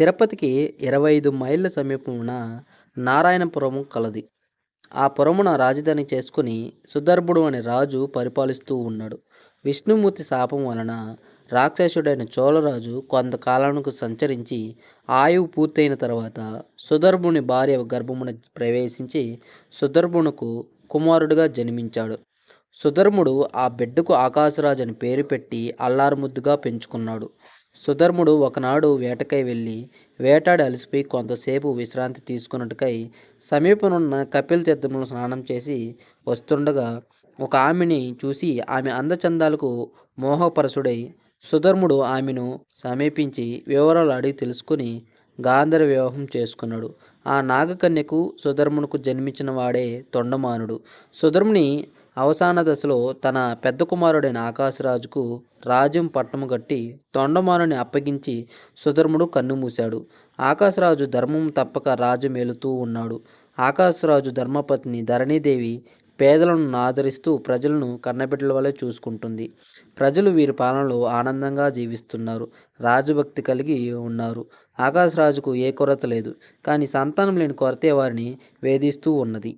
తిరుపతికి ఇరవై ఐదు మైళ్ళ సమీపమున నారాయణపురం కలది. ఆ పురమున రాజధాని చేసుకుని సుదర్భుడు అనే రాజు పరిపాలిస్తూ ఉన్నాడు. విష్ణుమూర్తి శాపం వలన రాక్షసుడైన చోళరాజు కొంతకాలానికి సంచరించి ఆయువు పూర్తయిన తర్వాత సుదర్భుని భార్య గర్భమున ప్రవేశించి సుదర్భునకు కుమారుడిగా జన్మించాడు. సుధర్ముడు ఆ బిడ్డకు ఆకాశరాజు అని పేరు పెట్టి అల్లారుముద్దుగా పెంచుకున్నాడు. సుధర్ముడు ఒకనాడు వేటకై వెళ్ళి వేటాడి అలసిపోయి కొంతసేపు విశ్రాంతి తీసుకున్నట్టుకై సమీపనున్న కపిల్ తీర్థంలో స్నానం చేసి వస్తుండగా ఒక ఆమెని చూసి ఆమె అందచందాలకు మోహపరసుడై సుధర్ముడు ఆమెను సమీపించి వివరాలు అడిగి తెలుసుకుని గాంధర వివాహం చేసుకున్నాడు. ఆ నాగకన్యకు సుధర్మునకు జన్మించిన వాడే తొండమానుడు. సుధర్ముని అవసాన దశలో తన పెద్ద కుమారుడైన ఆకాశరాజుకు రాజ్యం పట్టము కట్టి తొండమానుని అప్పగించి సుధర్ముడు కన్నుమూశాడు. ఆకాశరాజు ధర్మం తప్పక రాజు మేలుతూ ఉన్నాడు. ఆకాశరాజు ధర్మపత్ని ధరణీదేవి పేదలను ఆదరిస్తూ ప్రజలను కన్నబిడ్డల వలె చూసుకుంటుంది. ప్రజలు వీరి పాలనలో ఆనందంగా జీవిస్తున్నారు. రాజభక్తి కలిగి ఉన్నారు. ఆకాశరాజుకు ఏ కొరత లేదు. కానీ సంతానం లేని కొరతే వారిని వేధిస్తూ ఉన్నది.